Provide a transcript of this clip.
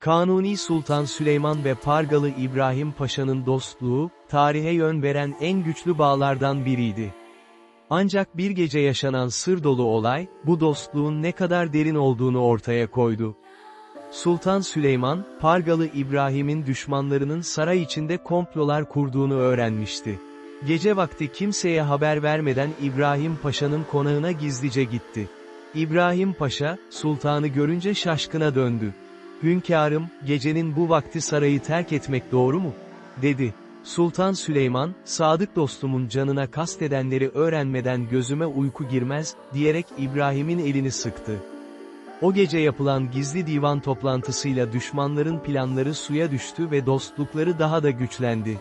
Kanuni Sultan Süleyman ve Pargalı İbrahim Paşa'nın dostluğu, tarihe yön veren en güçlü bağlardan biriydi. Ancak bir gece yaşanan sır dolu olay, bu dostluğun ne kadar derin olduğunu ortaya koydu. Sultan Süleyman, Pargalı İbrahim'in düşmanlarının saray içinde komplolar kurduğunu öğrenmişti. Gece vakti kimseye haber vermeden İbrahim Paşa'nın konağına gizlice gitti. İbrahim Paşa, sultanı görünce şaşkına döndü. Hünkârım, gecenin bu vakti sarayı terk etmek doğru mu? dedi. Sultan Süleyman, sadık dostumun canına kastedenleri öğrenmeden gözüme uyku girmez, diyerek İbrahim'in elini sıktı. O gece yapılan gizli divan toplantısıyla düşmanların planları suya düştü ve dostlukları daha da güçlendi.